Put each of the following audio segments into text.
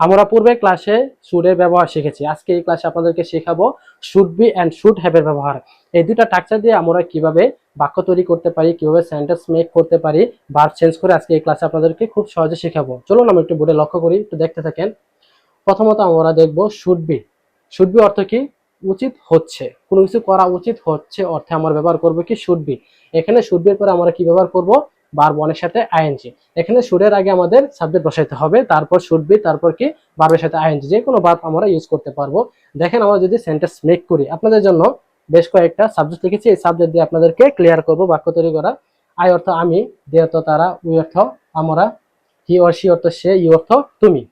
আমরা পূর্বে ক্লাসে শুডের ব্যবহার শিখেছি। আজকে এই ক্লাসে আপনাদেরকে শেখাবো শুড বি অ্যান্ড শুড হ্যাভের ব্যবহার। এই দুটা টাকচার দিয়ে আমরা কীভাবে বাক্য তৈরি করতে পারি, কীভাবে সেন্টেন্স মেক করতে পারি বার চেঞ্জ করে আজকে এই ক্লাসে আপনাদেরকে খুব সহজে শেখাবো। চলুন আমরা একটু বোর্ডে লক্ষ্য করি, একটু দেখতে থাকেন। প্রথমত আমরা দেখব শুড বি শুড বি অর্থ কি? উচিত হচ্ছে। কোনো কিছু করা উচিত হচ্ছে অর্থে আমরা ব্যবহার করব কি? শুড বি এখানে শুড বির পরে আমরা কি ব্যবহার করব? বার বনের সাথে আইএনজি এখানে শুডের আগে আমাদের সাবজেক্ট বসাইতে হবে, তারপর শুড বি তারপর কি? বার্বের সাথে আইএনজি যে কোনো বার্ব আমরা ইউজ করতে পারব। দেখেন আমরা যদি সেন্টেন্স মেক করি, আপনাদের জন্য বেশ কয়েকটা সাবজেক্ট লিখেছি। এই সাবজেক্ট দিয়ে আপনাদেরকে ক্লিয়ার করব বাক্য তৈরি করা। আই অর্থ আমি দে অর্থ তারা উই অর্থ আমরা হি অর সি অর্থ সে ইউ অর্থ তুমি।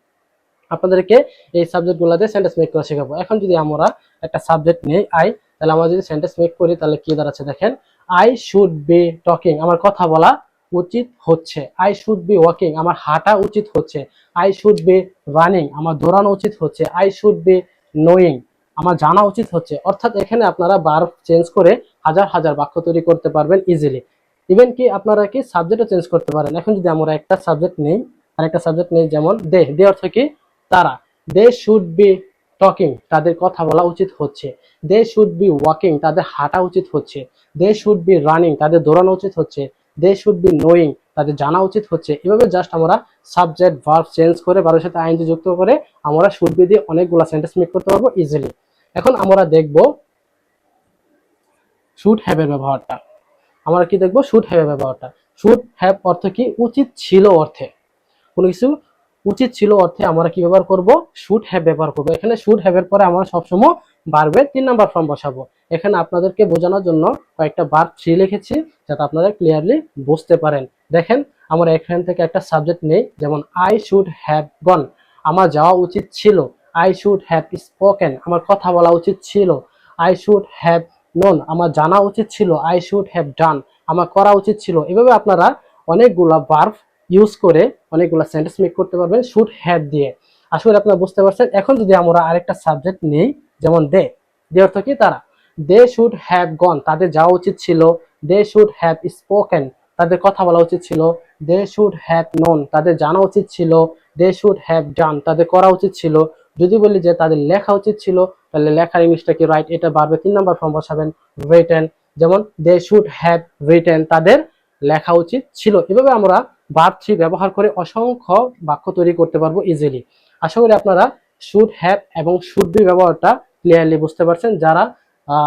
আপনাদেরকে এই সাবজেক্টগুলো দিয়ে সেন্টেন্স মেক করা শেখাবো। এখন যদি আমরা একটা সাবজেক্ট নেই আই তাহলে আমরা যদি সেন্টেন্স মেক করি, তাহলে কি দাঁড়াচ্ছে দেখেন? আই শুড বি টকিং আমার কথা বলা উচিত হচ্ছে। আই শুড বি ওয়াকিং আমার হাঁটা উচিত হচ্ছে। আই শুড বি রানিং আমার দৌড়ানো উচিত হচ্ছে। আই শুড বি নোয়িং আমার জানা উচিত হচ্ছে। অর্থাৎ এখানে আপনারা বার চেঞ্জ করে হাজার হাজার বাক্য তৈরি করতে পারবেন ইজিলি ইভেন কি আপনারা কি সাবজেক্টও চেঞ্জ করতে পারেন। এখন যদি আমরা একটা সাবজেক্ট নেই আর একটা সাবজেক্ট নেই, যেমন দে দে অর্থ কি? তারা। দে শুড বি টকিং তাদের কথা বলা উচিত হচ্ছে। দে শুড বি ওয়াকিং তাদের হাঁটা উচিত হচ্ছে। দে শুড বি রানিং তাদের দৌড়ানো উচিত হচ্ছে। দে শুড বি নোয়িং তাদের জানা উচিত হচ্ছে। এভাবে জাস্ট আমরা সাবজেক্ট ভার্ব চেঞ্জ করে বারোর সাথে আইনজি যুক্ত করে আমরা শুড বি দিয়ে অনেকগুলো সেন্টেন্স মেক করতে পারব ইজিলি এখন আমরা দেখব শুড হ্যাভের ব্যবহারটা। আমরা কি দেখব? শুড হ্যাভের ব্যবহারটা। শুড হ্যাভ অর্থ কি? উচিত ছিল অর্থে। কোনো কিছু উচিত ছিল অর্থে আমরা কি ব্যবহার করব? শুড হ্যাভ ব্যবহার করব। এখানে শুড হ্যাভের পরে আমরা সবসময় বারবে তিন নাম্বার ফর্ম বসাবো। এখানে আপনাদেরকে বোঝানোর জন্য কয়েকটা বার থ্রি লিখেছি, যাতে আপনারা ক্লিয়ারলি বুঝতে পারেন। দেখেন, আমরা এখান থেকে একটা সাবজেক্ট নেই, যেমন আই শুড হ্যাভ গন আমার যাওয়া উচিত ছিল। আই শুড হ্যাভ স্পোকেন আমার কথা বলা উচিত ছিল। আই শুড হ্যাভ নোন আমার জানা উচিত ছিল। আই শুড হ্যাভ ডান আমার করা উচিত ছিল। এভাবে আপনারা অনেকগুলা বার্ব ইউজ করে অনেকগুলো সেন্টেন্স মেক করতে পারবেন শুড হ্যাভ দিয়ে। আসলে আপনারা বুঝতে পারছেন। এখন যদি আমরা আরেকটা সাবজেক্ট নেই, যেমন দে দে অর্থ কি? তারা। দে শুড হ্যাভ গন তাদের যাওয়া উচিত ছিল। দে শুড হ্যাভ স্পোকেন তাদের কথা বলা উচিত ছিল। দে শুড হ্যাভ নোন তাদের জানা উচিত ছিল। দে শুড হ্যাভ ডান তাদের করা উচিত ছিল। যদি বলি যে তাদের লেখা উচিত ছিল, তাহলে লেখার ইংলিশটা কি রাইট এটা বাড়বে তিন নম্বর ফর্ম বসাবেন। রিটেন যেমন দে শুড হ্যাভ রিটেন তাদের লেখা উচিত ছিল। এভাবে আমরা ভার্ব ব্যবহার করে অসংখ্য বাক্য তৈরি করতে পারব ইজিলি আশা করি আপনারা শুড হ্যাভ এবং শুড বি ব্যবহারটা ক্লিয়ারলি বুঝতে পারছেন। যারা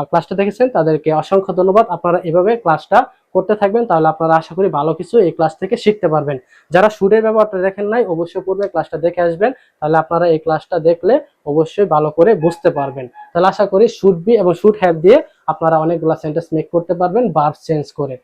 ক্লাসটা দেখেছেন, তাদেরকে অসংখ্য ধন্যবাদ। আপনারা এভাবে ক্লাসটা করতে থাকবেন, তাহলে আপনারা আশা করি ভালো কিছু এই ক্লাস থেকে শিখতে পারবেন। যারা সুরের ব্যবহারটা দেখেন নাই, অবশ্যই পূর্বে ক্লাসটা দেখে আসবেন, তাহলে আপনারা এই ক্লাসটা দেখলে অবশ্যই ভালো করে বুঝতে পারবেন। তাহলে আশা করি শুড বি এবং শুড হ্যাভ দিয়ে আপনারা অনেকগুলো সেন্টেন্স মেক করতে পারবেন ভার্ব চেঞ্জ করে।